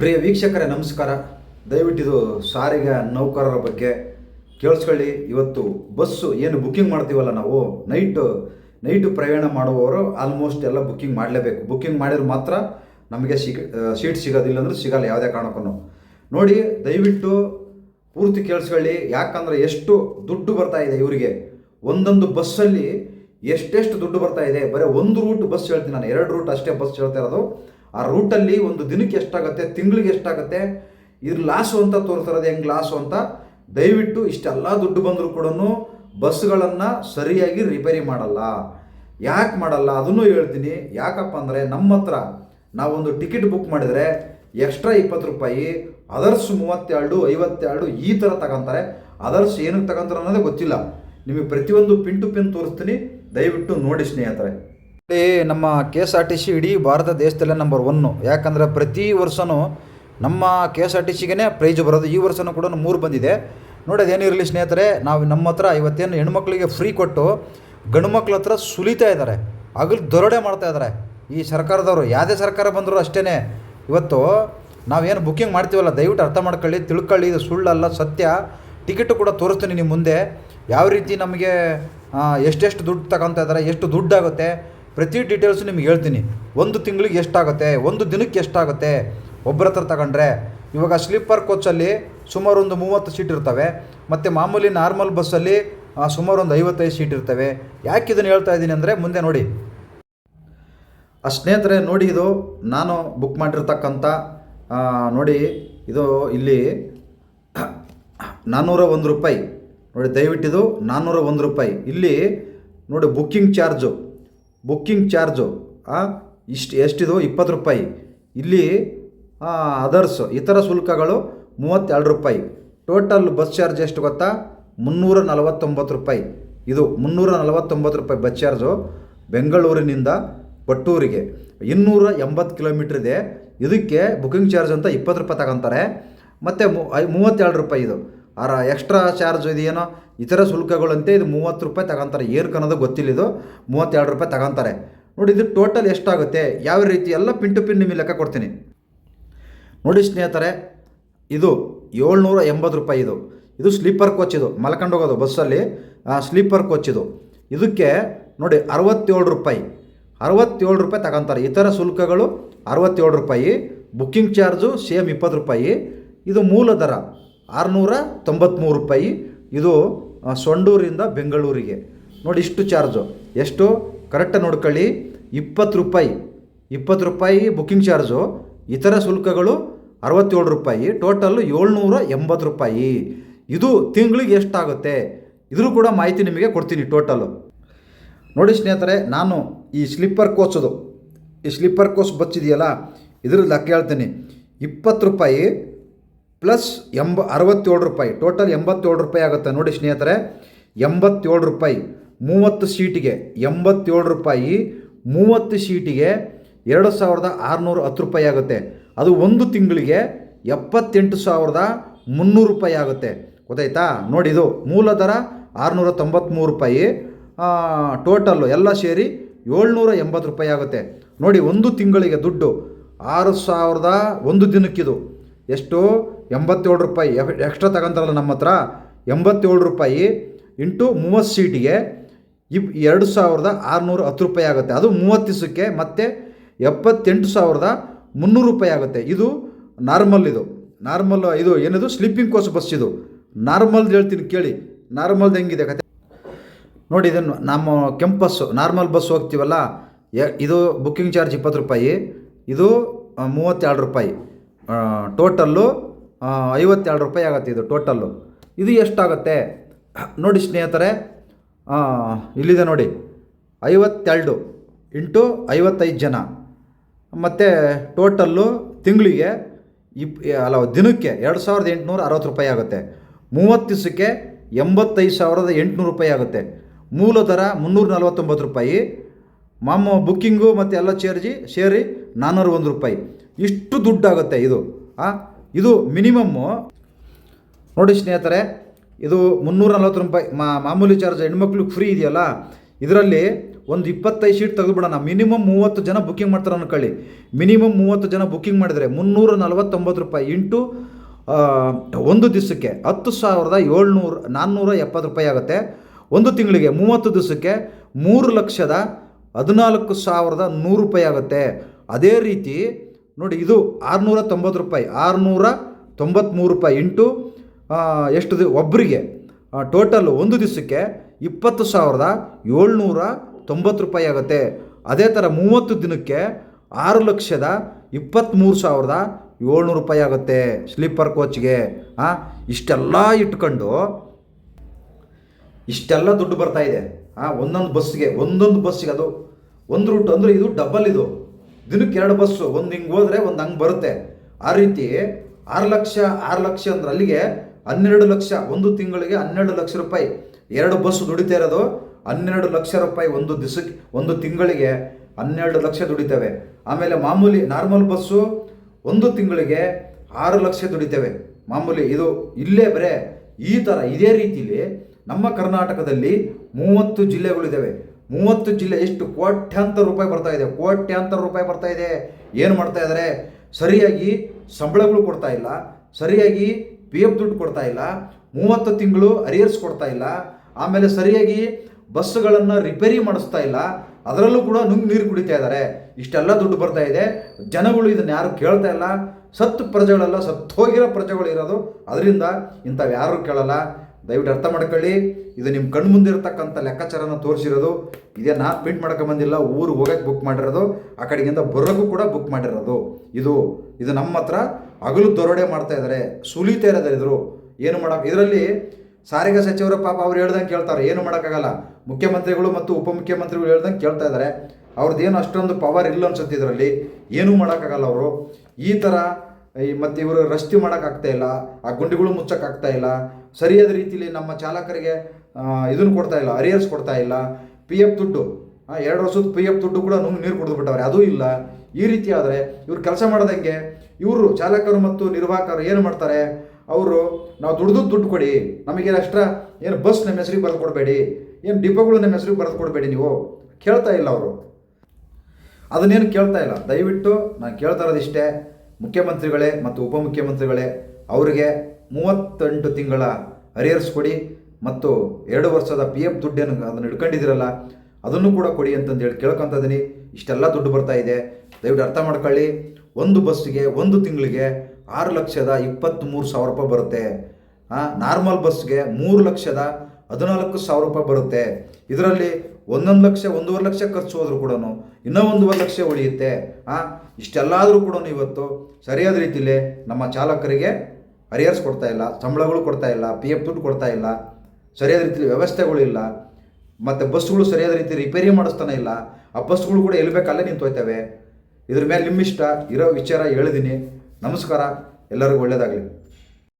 ಪ್ರಿಯ ವೀಕ್ಷಕರೇ, ನಮಸ್ಕಾರ. ದಯವಿಟ್ಟು ಇದು ಸಾರಿಗೆ ನೌಕರರ ಬಗ್ಗೆ ಕೇಳಿಸ್ಕೊಳ್ಳಿ. ಇವತ್ತು ಬಸ್ಸು ಏನು ಬುಕ್ಕಿಂಗ್ ಮಾಡ್ತೀವಲ್ಲ ನಾವು, ನೈಟ್, ನೈಟು ಪ್ರಯಾಣ ಮಾಡುವವರು ಆಲ್ಮೋಸ್ಟ್ ಎಲ್ಲ ಬುಕ್ಕಿಂಗ್ ಮಾಡಲೇಬೇಕು. ಬುಕ್ಕಿಂಗ್ ಮಾಡಿದ್ರೆ ಮಾತ್ರ ನಮಗೆ ಸಿಗ ಸೀಟ್ ಸಿಗೋದಿಲ್ಲ ಅಂದ್ರೆ ಸಿಗಲ್ಲ ಯಾವುದೇ ಕಾರಣಕ್ಕೂ ನೋಡಿ, ದಯವಿಟ್ಟು ಪೂರ್ತಿ ಕೇಳಿಸ್ಕೊಳ್ಳಿ. ಯಾಕಂದ್ರೆ ಎಷ್ಟು ದುಡ್ಡು ಬರ್ತಾ ಇದೆ ಇವರಿಗೆ. ಒಂದೊಂದು ಬಸ್ಸಲ್ಲಿ ಎಷ್ಟೆಷ್ಟು ದುಡ್ಡು ಬರ್ತಾ ಇದೆ. ಬರೀ ಒಂದು ರೂಟ್ ಬಸ್ ಹೇಳ್ತೀನಿ ನಾನು. ಎರಡು ರೂಟ್ ಅಷ್ಟೇ ಬಸ್ ಹೇಳ್ತಾ ಇರೋದು. ಆ ರೂಟಲ್ಲಿ ಒಂದು ದಿನಕ್ಕೆ ಎಷ್ಟಾಗುತ್ತೆ, ತಿಂಗಳಿಗೆ ಎಷ್ಟಾಗುತ್ತೆ ಇದ್ರ ಲಾಸು ಅಂತ ತೋರಿಸ್ತಿರೋದು ಹೆಂಗೆ ಲಾಸು ಅಂತ ದಯವಿಟ್ಟು ಇಷ್ಟೆಲ್ಲ ದುಡ್ಡು ಬಂದರೂ ಕೂಡ ಬಸ್ಗಳನ್ನು ಸರಿಯಾಗಿ ರಿಪೇರಿ ಮಾಡಲ್ಲ. ಯಾಕೆ ಮಾಡಲ್ಲ? ಅದನ್ನು ಹೇಳ್ತೀನಿ. ಯಾಕಪ್ಪ ಅಂದರೆ ನಮ್ಮ ಹತ್ರ ನಾವೊಂದು ಟಿಕೆಟ್ ಬುಕ್ ಮಾಡಿದರೆ ಎಕ್ಸ್ಟ್ರಾ ಇಪ್ಪತ್ತು ರೂಪಾಯಿ, ಅದರ್ಸ್ ಮೂವತ್ತೆರಡು, ಐವತ್ತೆರಡು ಈ ಥರ ತಗೊಂತಾರೆ. ಅದರ್ಸ್ ಏನಕ್ಕೆ ತಗೊಂತಾರೆ ಅನ್ನೋದೇ ಗೊತ್ತಿಲ್ಲ. ನಿಮಗೆ ಪ್ರತಿಯೊಂದು ಪಿನ್ ಟು ಪಿನ್ ತೋರಿಸ್ತೀನಿ. ದಯವಿಟ್ಟು ನೋಡಿ ಸ್ನೇಹಿತರೆ. ನೋಡಿ ನಮ್ಮ K S R T C ಇಡೀ ಭಾರತ ದೇಶದಲ್ಲೇ ನಂಬರ್ ಒನ್ನು ಯಾಕಂದರೆ ಪ್ರತಿ ವರ್ಷವೂ ನಮ್ಮ ಕೆ ಎಸ್ ಆರ್ ಟಿ ಸಿಗೇ ಪ್ರೈಜ್ ಬರೋದು. ಈ ವರ್ಷವೂ ಕೂಡ ಮೂರು ಬಂದಿದೆ. ನೋಡಿ, ಅದೇನಿರಲಿ ಸ್ನೇಹಿತರೆ, ನಾವು ನಮ್ಮ ಹತ್ರ ಇವತ್ತೇನು ಹೆಣ್ಮಕ್ಳಿಗೆ ಫ್ರೀ ಕೊಟ್ಟು ಗಂಡು ಮಕ್ಳ ಹತ್ರ ಸುಲಿತಾ ಇದ್ದಾರೆ. ಹಗಲು ದೊರಡೆ ಮಾಡ್ತಾ ಇದ್ದಾರೆ. ಈ ಸರ್ಕಾರದವರು, ಯಾವುದೇ ಸರ್ಕಾರ ಬಂದರೂ ಅಷ್ಟೇ ಇವತ್ತು ನಾವೇನು ಬುಕ್ಕಿಂಗ್ ಮಾಡ್ತೀವಲ್ಲ, ದಯವಿಟ್ಟು ಅರ್ಥ ಮಾಡ್ಕೊಳ್ಳಿ, ತಿಳ್ಕೊಳ್ಳಿ, ಇದು ಸುಳ್ಳಲ್ಲ, ಸತ್ಯ. ಟಿಕೆಟು ಕೂಡ ತೋರಿಸ್ತೀನಿ ನಿಮ್ಮ ಮುಂದೆ. ಯಾವ ರೀತಿ ನಮಗೆ ಎಷ್ಟೆಷ್ಟು ದುಡ್ಡು ತಗೊತಾ ಇದ್ದಾರೆ, ಎಷ್ಟು ದುಡ್ಡಾಗುತ್ತೆ ಪ್ರತಿ ಡೀಟೇಲ್ಸು ನಿಮ್ಗೆ ಹೇಳ್ತೀನಿ. ಒಂದು ತಿಂಗಳಿಗೆ ಎಷ್ಟಾಗುತ್ತೆ? ಒಂದು ದಿನಕ್ಕೆ ಎಷ್ಟಾಗುತ್ತೆ? ಒಬ್ಬರ ಹತ್ರ ತಗೊಂಡ್ರೆ. ಇವಾಗ ಸ್ಲೀಪರ್ ಕೋಚಲ್ಲಿ ಸುಮಾರು ಒಂದು ಮೂವತ್ತು ಸೀಟ್ ಇರ್ತವೆ. ಮತ್ತು ಮಾಮೂಲಿ ನಾರ್ಮಲ್ ಬಸ್ಸಲ್ಲಿ ಸುಮಾರು ಒಂದು ಐವತ್ತೈದು ಸೀಟ್ ಇರ್ತವೆ. ಯಾಕೆ ಇದನ್ನು ಹೇಳ್ತಾ ಇದ್ದೀನಿ ಅಂದರೆ ಮುಂದೆ ನೋಡಿ. ಆ ಸ್ನೇಹಿತರೆ, ನೋಡಿ ಇದು ನಾನು ಬುಕ್ ಮಾಡಿರ್ತಕ್ಕಂಥ ನೋಡಿ ಇದು ಇಲ್ಲಿ ನಾನ್ನೂರ ಒಂದು ರೂಪಾಯಿ. ನೋಡಿ ದಯವಿಟ್ಟಿದು ನಾನ್ನೂರ ಒಂದು ರೂಪಾಯಿ. ಇಲ್ಲಿ ನೋಡಿ ಬುಕ್ಕಿಂಗ್ ಚಾರ್ಜು ಬುಕ್ಕಿಂಗ್ ಚಾರ್ಜು ಇಷ್ಟು, ಎಷ್ಟಿದು ಇಪ್ಪತ್ತು ರೂಪಾಯಿ. ಇಲ್ಲಿ ಅದರ್ಸ್ ಇತರ ಶುಲ್ಕಗಳು ಮೂವತ್ತೆರಡು ರೂಪಾಯಿ. ಟೋಟಲ್ ಬಸ್ ಚಾರ್ಜ್ ಎಷ್ಟು ಗೊತ್ತಾ? ಮುನ್ನೂರ ನಲವತ್ತೊಂಬತ್ತು ರೂಪಾಯಿ. ಇದು ಮುನ್ನೂರ ನಲವತ್ತೊಂಬತ್ತು ರೂಪಾಯಿ ಬಸ್ ಚಾರ್ಜು ಬೆಂಗಳೂರಿನಿಂದ ಕೊಟ್ಟೂರಿಗೆ. ಇನ್ನೂರ ಎಂಬತ್ತು ಕಿಲೋಮೀಟ್ರ್ ಇದೆ. ಇದಕ್ಕೆ ಬುಕಿಂಗ್ ಚಾರ್ಜ್ ಅಂತ ಇಪ್ಪತ್ತು ರೂಪಾಯಿ ತಗೊಂತಾರೆ. ಮತ್ತು ಮೂವತ್ತೆರಡು ರೂಪಾಯಿ ಇದು. ಆರ ಎಕ್ಸ್ಟ್ರಾ ಚಾರ್ಜ್ ಇದೆಯೇನೋ ಇತರ ಶುಲ್ಕಗಳಂತೆ ಇದು ಮೂವತ್ತು ರೂಪಾಯಿ ತಗೊಂತಾರೆ. ಏನಕ್ಕೆ ಅನ್ನೋದು ಗೊತ್ತಿಲ್ಲ ಇದು. ಮೂವತ್ತೆರಡು ರೂಪಾಯಿ ತಗೊಂತಾರೆ. ನೋಡಿ, ಇದು ಟೋಟಲ್ ಎಷ್ಟಾಗುತ್ತೆ? ಯಾವ ರೀತಿ? ಎಲ್ಲ ಪಿನ್ ಟು ಪಿನ್ ನಿಮಗೆ ಲೆಕ್ಕ ಕೊಡ್ತೀನಿ. ನೋಡಿ ಸ್ನೇಹಿತರೆ, ಇದು ಏಳ್ನೂರ ಎಂಬತ್ತು ರೂಪಾಯಿ ಇದು. ಇದು ಸ್ಲೀಪರ್ ಕೋಚ್ ಇದು. ಮಲ್ಕೊಂಡು ಹೋಗೋದು ಬಸ್ಸಲ್ಲಿ ಸ್ಲೀಪರ್ ಕೋಚ್ ಇದು. ಇದಕ್ಕೆ ನೋಡಿ ಅರವತ್ತೇಳು ರೂಪಾಯಿ. ಅರವತ್ತೇಳು ರೂಪಾಯಿ ತಗೊಂತಾರೆ. ಇತರ ಶುಲ್ಕಗಳು ಅರವತ್ತೇಳು ರೂಪಾಯಿ. ಬುಕ್ಕಿಂಗ್ ಚಾರ್ಜು ಸೇಮ್ ಇಪ್ಪತ್ತು ರೂಪಾಯಿ. ಇದು ಮೂಲ ದರ. ಆರುನೂರ ತೊಂಬತ್ತ್ಮೂರು ರೂಪಾಯಿ. ಇದು ಸೊಂಡೂರಿಂದ ಬೆಂಗಳೂರಿಗೆ. ನೋಡಿ ಇಷ್ಟು ಚಾರ್ಜು. ಎಷ್ಟು? ಕರೆಕ್ಟಾಗಿ ನೋಡ್ಕೊಳ್ಳಿ. ಇಪ್ಪತ್ತು ರೂಪಾಯಿ. ಇಪ್ಪತ್ತು ರೂಪಾಯಿ ಬುಕ್ಕಿಂಗ್ ಚಾರ್ಜು ಇತರ ಶುಲ್ಕಗಳು ಅರವತ್ತೇಳು ರೂಪಾಯಿ. ಟೋಟಲ್ಲು ಏಳ್ನೂರ ಎಂಬತ್ತು ರೂಪಾಯಿ. ಇದು ತಿಂಗಳಿಗೆ ಎಷ್ಟಾಗುತ್ತೆ? ಇದ್ರೂ ಕೂಡ ಮಾಹಿತಿ ನಿಮಗೆ ಕೊಡ್ತೀನಿ ಟೋಟಲು ನೋಡಿ ಸ್ನೇಹಿತರೆ, ನಾನು ಈ ಸ್ಲಿಪ್ಪರ್ ಕೋಚದು ಈ ಸ್ಲಿಪ್ಪರ್ ಕೋಚ್ ಬಚ್ಚಿದೆಯಲ್ಲ? ಇದ್ರ ಲೆಕ್ಕ ಹೇಳ್ತೀನಿ. ಇಪ್ಪತ್ತು ರೂಪಾಯಿ ಪ್ಲಸ್ ಎಂಬ ಅರವತ್ತೇಳು ರೂಪಾಯಿ, ಟೋಟಲ್ ಎಂಬತ್ತೇಳು ರೂಪಾಯಿ ಆಗುತ್ತೆ ನೋಡಿ ಸ್ನೇಹಿತರೆ. ಎಂಬತ್ತೇಳು ರೂಪಾಯಿ, ಮೂವತ್ತು ಸೀಟಿಗೆ ಎಂಬತ್ತೇಳು ರೂಪಾಯಿ, ಮೂವತ್ತು ಸೀಟಿಗೆ ಎರಡು ಸಾವಿರದ ಆರುನೂರ ಹತ್ತು ರೂಪಾಯಿ ಆಗುತ್ತೆ. ಅದು ಒಂದು ತಿಂಗಳಿಗೆ ಎಪ್ಪತ್ತೆಂಟು ಸಾವಿರದ ಮುನ್ನೂರು ರೂಪಾಯಿ ಆಗುತ್ತೆ. ಗೊತ್ತಾಯ್ತಾ? ನೋಡಿ ಇದು ಮೂಲ ದರ ಆರುನೂರ ತೊಂಬತ್ತ್ಮೂರು ರೂಪಾಯಿ. ಟೋಟಲ್ಲು ಎಲ್ಲ ಸೇರಿ ಏಳ್ನೂರ ಎಂಬತ್ತು ರೂಪಾಯಿ ಆಗುತ್ತೆ. ನೋಡಿ ಒಂದು ತಿಂಗಳಿಗೆ ದುಡ್ಡು ಆರು ಸಾವಿರದ ಒಂದು ದಿನಕ್ಕಿದು. ಎಷ್ಟು ಎಂಬತ್ತೇಳು ರೂಪಾಯಿ ಎಕ್ಸ್ಟ್ರಾ ತಗೊಂತಾರಲ್ಲ ನಮ್ಮ ಹತ್ರ, ಎಂಬತ್ತೇಳು ರೂಪಾಯಿ ಇಂಟು ಮೂವತ್ತು ಸೀಟಿಗೆ ಇಪ್ ಎರಡು ಸಾವಿರದ ಆರುನೂರ ಹತ್ತು ರೂಪಾಯಿ ಆಗುತ್ತೆ. ಅದು ಮೂವತ್ತು ದಿವಸಕ್ಕೆ ಮತ್ತು ಎಪ್ಪತ್ತೆಂಟು ಸಾವಿರದ ಮುನ್ನೂರು ರೂಪಾಯಿ ಆಗುತ್ತೆ. ಇದು ನಾರ್ಮಲ್ ಇದು. ನಾರ್ಮಲ್ ಇದು ಏನಿದು? ಸ್ಲೀಪಿಂಗ್ ಕೋಚ್ ಬಸ್ ಇದು. ನಾರ್ಮಲ್ದು ಹೇಳ್ತೀನಿ ಕೇಳಿ. ನಾರ್ಮಲ್ದು ಹೆಂಗಿದೆ ಕತೆ ನೋಡಿ, ಇದನ್ನು ನಮ್ಮ ಕೆಂಪಸ್ಸು ನಾರ್ಮಲ್ ಬಸ್ ಹೋಗ್ತೀವಲ್ಲ ಇದು ಬುಕ್ಕಿಂಗ್ ಚಾರ್ಜ್ ಇಪ್ಪತ್ತು ರೂಪಾಯಿ, ಇದು ಮೂವತ್ತೆರಡು ರೂಪಾಯಿ. ಟೋಟಲ್ಲು ಐವತ್ತೆರಡು ರೂಪಾಯಿ ಆಗುತ್ತೆ ಇದು ಟೋಟಲ್ಲು ಇದು ಎಷ್ಟಾಗುತ್ತೆ? ನೋಡಿ ಸ್ನೇಹಿತರೆ ಇಲ್ಲಿದೆ ನೋಡಿ. ಐವತ್ತೆರಡು ಇಂಟು ಐವತ್ತೈದು ಜನ. ಮತ್ತು ಟೋಟಲ್ಲು ತಿಂಗಳಿಗೆ ಇಪ್, ಅಲ್ಲ, ದಿನಕ್ಕೆ ಎರಡು ಸಾವಿರದ ಎಂಟುನೂರ ಅರವತ್ತು ರೂಪಾಯಿ ಆಗುತ್ತೆ. ಮೂವತ್ತು ದಿವಸಕ್ಕೆ ಎಂಬತ್ತೈದು ಸಾವಿರದ ಎಂಟುನೂರು ರೂಪಾಯಿ ಆಗುತ್ತೆ. ಮೂಲ ದರ ಮುನ್ನೂರ ನಲ್ವತ್ತೊಂಬತ್ತು ರೂಪಾಯಿ. ಮಾಮ ಬುಕ್ಕಿಂಗು ಮತ್ತು ಎಲ್ಲ ಚೇರ್ಜಿ ಸೇರಿ ನಾನ್ನೂರ ಒಂದು ರೂಪಾಯಿ. ಇಷ್ಟು ದುಡ್ಡಾಗುತ್ತೆ ಇದು. ಇದು ಮಿನಿಮಮ್ಮು ನೋಡಿ ಸ್ನೇಹಿತರೆ, ಇದು ಮುನ್ನೂರ ನಲ್ವತ್ತು ರೂಪಾಯಿ. ಮಾ, ಮಾಮೂಲಿ ಚಾರ್ಜ್ ಹೆಣ್ಮಕ್ಳಿಗೆ ಫ್ರೀ ಇದೆಯಲ್ಲ? ಇದರಲ್ಲಿ ಒಂದು ಇಪ್ಪತ್ತೈದು ಸೀಟ್ ತೆಗೆದುಬಿಡೋಣ. ಮಿನಿಮಮ್ ಮೂವತ್ತು ಜನ ಬುಕ್ಕಿಂಗ್ ಮಾಡ್ತಾರೆ ಅನ್ಕೊಳ್ಳಿ. ಮಿನಿಮಮ್ ಮೂವತ್ತು ಜನ ಬುಕ್ಕಿಂಗ್ ಮಾಡಿದರೆ ಮುನ್ನೂರ ನಲ್ವತ್ತೊಂಬತ್ತು ರೂಪಾಯಿ ಇಂಟು ಒಂದು ದಿವಸಕ್ಕೆ ಹತ್ತು ಸಾವಿರದ ಏಳ್ನೂರು, ನಾನ್ನೂರ ಎಪ್ಪತ್ತು ರೂಪಾಯಿ ಆಗುತ್ತೆ. ಒಂದು ತಿಂಗಳಿಗೆ ಮೂವತ್ತು ದಿವಸಕ್ಕೆ ಮೂರು ಲಕ್ಷದ ಹದಿನಾಲ್ಕು ಸಾವಿರದ ನೂರು ರೂಪಾಯಿ ಆಗುತ್ತೆ. ಅದೇ ರೀತಿ ನೋಡಿ, ಇದು ಆರುನೂರ ತೊಂಬತ್ತು ರೂಪಾಯಿ. ಆರುನೂರ ತೊಂಬತ್ತ್ಮೂರು ರೂಪಾಯಿ ಇಂಟು ಎಷ್ಟು ಒಬ್ಬರಿಗೆ ಟೋಟಲ್ ಒಂದು ದಿವಸಕ್ಕೆ ಇಪ್ಪತ್ತು ಸಾವಿರದ ಏಳ್ನೂರ ತೊಂಬತ್ತು ರೂಪಾಯಿ ಆಗುತ್ತೆ. ಅದೇ ಥರ ಮೂವತ್ತು ದಿನಕ್ಕೆ ಆರು ಲಕ್ಷದ ಇಪ್ಪತ್ತ್ಮೂರು ಸಾವಿರದ ಏಳ್ನೂರು ರೂಪಾಯಿ ಆಗುತ್ತೆ ಸ್ಲೀಪರ್ ಕೋಚ್ಗೆ. ಹಾಂ ಇಷ್ಟೆಲ್ಲ ಇಟ್ಕೊಂಡು ಇಷ್ಟೆಲ್ಲ ದುಡ್ಡು ಬರ್ತಾ ಇದೆ. ಹಾಂ ಒಂದೊಂದು ಬಸ್ಸಿಗೆ ಒಂದೊಂದು ಬಸ್ಸಿಗೆ ಅದು, ಒಂದು ರೂಟ್ ಅಂದರೆ ಇದು ಡಬಲ್ ಇದು. ದಿನಕ್ಕೆ ಎರಡು ಬಸ್ಸು, ಒಂದು ಹಿಂಗೆ ಹೋದರೆ ಒಂದು ಹಂಗೆ ಬರುತ್ತೆ. ಆ ರೀತಿ ಆರು ಲಕ್ಷ ಆರು ಲಕ್ಷ ಅಂದ್ರೆ ಅಲ್ಲಿಗೆ ಹನ್ನೆರಡು ಲಕ್ಷ, ಒಂದು ತಿಂಗಳಿಗೆ ಹನ್ನೆರಡು ಲಕ್ಷ ರೂಪಾಯಿ. ಎರಡು ಬಸ್ಸು ದುಡಿತಾ ಇರೋದು, ಹನ್ನೆರಡು ಲಕ್ಷ ರೂಪಾಯಿ ಒಂದು ದಿವಸಕ್ಕೆ ಒಂದು ತಿಂಗಳಿಗೆ ಹನ್ನೆರಡು ಲಕ್ಷ ದುಡಿತೇವೆ. ಆಮೇಲೆ ಮಾಮೂಲಿ ನಾರ್ಮಲ್ ಬಸ್ಸು ಒಂದು ತಿಂಗಳಿಗೆ ಆರು ಲಕ್ಷ ದುಡಿತೇವೆ. ಮಾಮೂಲಿ ಇದು ಇಲ್ಲೇ ಬರೇ ಈ ಥರ, ಇದೇ ರೀತಿಲಿ ನಮ್ಮ ಕರ್ನಾಟಕದಲ್ಲಿ ಮೂವತ್ತು ಜಿಲ್ಲೆಗಳಿದ್ದಾವೆ ಮೂವತ್ತು ಜಿಲ್ಲೆ ಎಷ್ಟು ಕೋಟ್ಯಾಂತರ ರೂಪಾಯಿ ಬರ್ತಾ ಇದೆ, ಕೋಟ್ಯಾಂತರ ರೂಪಾಯಿ ಬರ್ತಾ ಇದೆ. ಏನು ಮಾಡ್ತಾ ಇದ್ದಾರೆ ಸರಿಯಾಗಿ ಸಂಬಳಗಳು ಕೊಡ್ತಾ ಇಲ್ಲ, ಸರಿಯಾಗಿ ಪಿ ಎಫ್ ದುಡ್ಡು ಕೊಡ್ತಾ ಇಲ್ಲ, ಮೂವತ್ತು ತಿಂಗಳು ಅರಿಯರ್ಸ್ ಕೊಡ್ತಾ ಇಲ್ಲ, ಆಮೇಲೆ ಸರಿಯಾಗಿ ಬಸ್ಸುಗಳನ್ನು ರಿಪೇರಿ ಮಾಡಿಸ್ತಾ ಇಲ್ಲ. ಅದರಲ್ಲೂ ಕೂಡ ನುಂಗಿ ನೀರು ಕುಡಿತಾ ಇದ್ದಾರೆ ಇಷ್ಟೆಲ್ಲ ದುಡ್ಡು ಬರ್ತಾ ಇದೆ. ಜನಗಳು ಇದನ್ನು ಯಾರು ಕೇಳ್ತಾ ಇಲ್ಲ. ಸತ್ತು ಪ್ರಜೆಗಳೆಲ್ಲ ಸತ್ತೋಗಿರೋ ಪ್ರಜೆಗಳು ಇರೋದು ಅದರಿಂದ ಇಂಥವು ಯಾರೂ ಕೇಳಲ್ಲ. ದಯವಿಟ್ಟು ಅರ್ಥ ಮಾಡ್ಕೊಳ್ಳಿ. ಇದು ನಿಮ್ಮ ಕಣ್ಣು ಮುಂದೆ ಇರತಕ್ಕಂಥ ಲೆಕ್ಕಾಚಾರನ ತೋರಿಸಿರೋದು. ಇದೇ ನಾನು ಪ್ರಿಂಟ್ ಮಾಡ್ಕೊಂಡು ಬಂದಿಲ್ಲ ಊರು ಹೋಗಕ್ಕೆ ಬುಕ್ ಮಾಡಿರೋದು. ಆ ಕಡೆಗಿಂದ ಬರೋಕ್ಕೂ ಕೂಡ ಬುಕ್ ಮಾಡಿರೋದು. ಇದು ಇದು ನಮ್ಮ ಹತ್ರ ಹಗಲು ದೊರಡೆ ಮಾಡ್ತಾ ಇದ್ದಾರೆ ಸುಲಿತಾ ಇರೋದು ಇದ್ರು. ಏನು ಮಾಡೋಕೆ, ಇದರಲ್ಲಿ ಸಾರಿಗೆ ಸಚಿವರು ಪಾಪ ಅವ್ರು ಹೇಳ್ದಂಗೆ ಕೇಳ್ತಾರೆ. ಏನು ಮಾಡೋಕ್ಕಾಗಲ್ಲ. ಮುಖ್ಯಮಂತ್ರಿಗಳು ಮತ್ತು ಉಪಮುಖ್ಯಮಂತ್ರಿಗಳು ಹೇಳ್ದಂಗೆ ಕೇಳ್ತಾ ಇದ್ದಾರೆ ಅವ್ರದ್ದು ಏನು ಅಷ್ಟೊಂದು ಪವರ್ ಇಲ್ಲ ಅನ್ಸುತ್ತೆ ಇದರಲ್ಲಿ. ಏನೂ ಮಾಡೋಕ್ಕಾಗಲ್ಲ ಅವರು. ಈ ಥರ ಈ ಮತ್ತು ಇವರು ರಸ್ತೆ ಮಾಡೋಕ್ಕಾಗ್ತಾ ಇಲ್ಲ, ಆ ಗುಂಡಿಗಳು ಮುಚ್ಚೋಕ್ಕಾಗ್ತಾ ಇಲ್ಲ. ಸರಿಯಾದ ರೀತಿಯಲ್ಲಿ ನಮ್ಮ ಚಾಲಕರಿಗೆ ಇದನ್ನು ಕೊಡ್ತಾ ಇಲ್ಲ ಅರಿಯರ್ಸ್ ಕೊಡ್ತಾ ಇಲ್ಲ. ಪಿ ಎಫ್ ದುಡ್ಡು ಎರಡು ವರ್ಷದ ಪಿ ಎಫ್ ದುಡ್ಡು ಕೂಡ ನಮ್ಗೆ ನೀರು ಕುಡಿದು ಬಿಟ್ಟವ್ರೆ, ಅದೂ ಇಲ್ಲ. ಈ ರೀತಿ ಆದರೆ ಇವ್ರು ಕೆಲಸ ಮಾಡೋದಂಗೆ ಇವರು ಚಾಲಕರು ಮತ್ತು ನಿರ್ವಾಹಕರು ಏನು ಮಾಡ್ತಾರೆ? ಅವರು, ನಾವು ದುಡ್ದು ದುಡ್ಡು ಕೊಡಿ, ನಮಗೇನು ಎಕ್ಸ್ಟ್ರಾ ಏನು ಬಸ್ ನಮ್ಮ ಹೆಸರಿಗೆ ಬರೆದು ಕೊಡಬೇಡಿ, ಏನು ಡಿಪೋಗಳು ನಮ್ಮ ಹೆಸರಿಗೆ ಬರೆದು ಕೊಡಬೇಡಿ ನೀವು. ಕೇಳ್ತಾ ಇಲ್ಲ ಅವರು. ಅದನ್ನೇನು ಕೇಳ್ತಾ ಇಲ್ಲ. ದಯವಿಟ್ಟು ನಾನು ಕೇಳ್ತಾ ಇರೋದಿಷ್ಟೇ. ಮುಖ್ಯಮಂತ್ರಿಗಳೇ ಮತ್ತು ಉಪಮುಖ್ಯಮಂತ್ರಿಗಳೇ, ಅವರಿಗೆ ಮೂವತ್ತೆಂಟು ತಿಂಗಳ ಅರಿಯರ್ಸ್ ಕೊಡಿ ಮತ್ತು ಎರಡು ವರ್ಷದ ಪಿ ಎಫ್ ದುಡ್ಡೇನು ಅದನ್ನು ಹಿಡ್ಕೊಂಡಿದ್ದೀರಲ್ಲ, ಅದನ್ನು ಕೂಡ ಕೊಡಿ ಅಂತಂದೇಳಿ ಕೇಳ್ಕೊತ ಇದ್ದೀನಿ ಇಷ್ಟೆಲ್ಲ ದುಡ್ಡು ಬರ್ತಾ ಇದೆ. ದಯವಿಟ್ಟು ಅರ್ಥ ಮಾಡ್ಕೊಳ್ಳಿ. ಒಂದು ಬಸ್ಸಿಗೆ ಒಂದು ತಿಂಗಳಿಗೆ ಆರು ಲಕ್ಷದ ಇಪ್ಪತ್ತ್ಮೂರು ಸಾವಿರ ರೂಪಾಯಿ ಬರುತ್ತೆ. ನಾರ್ಮಲ್ ಬಸ್ಗೆ ಮೂರು ಲಕ್ಷದ ಹದಿನಾಲ್ಕು ಸಾವಿರ ರೂಪಾಯಿ ಬರುತ್ತೆ. ಇದರಲ್ಲಿ ಒಂದೊಂದು ಲಕ್ಷ, ಒಂದೂವರೆ ಲಕ್ಷ ಖರ್ಚು ಹೋದರೂ ಕೂಡ ಇನ್ನೂ ಒಂದೂವರೆ ಲಕ್ಷ ಉಳಿಯುತ್ತೆ. ಆ, ಇಷ್ಟೆಲ್ಲಾದರೂ ಕೂಡ ಇವತ್ತು ಸರಿಯಾದ ರೀತಿಯಲ್ಲಿ ನಮ್ಮ ಚಾಲಕರಿಗೆ ಅರಿಯರ್ಸ್ ಕೊಡ್ತಾ ಇಲ್ಲ, ಸಂಬಳಗಳು ಕೊಡ್ತಾ ಇಲ್ಲ ಪಿ ಎಫ್ ದುಡ್ಡು ಕೊಡ್ತಾ ಇಲ್ಲ, ಸರಿಯಾದ ರೀತಿಯಲ್ಲಿ ವ್ಯವಸ್ಥೆಗಳು ಇಲ್ಲ, ಮತ್ತು ಬಸ್ಗಳು ಸರಿಯಾದ ರೀತಿ ರಿಪೇರಿ ಮಾಡಿಸ್ತಾನೆ ಇಲ್ಲ, ಆ ಬಸ್ಗಳು ಕೂಡ ಎಲ್ಲಿ ಬೇಕಲ್ಲೇ ನಿಂತು ಹೋಯ್ತವೆ ಇದ್ರ ಮೇಲೆ ನಿಮ್ಮಿಷ್ಟ ಇರೋ ವಿಚಾರ ಹೇಳಿದ್ದೀನಿ ನಮಸ್ಕಾರ. ಎಲ್ಲರಿಗೂ ಒಳ್ಳೆಯದಾಗಲಿ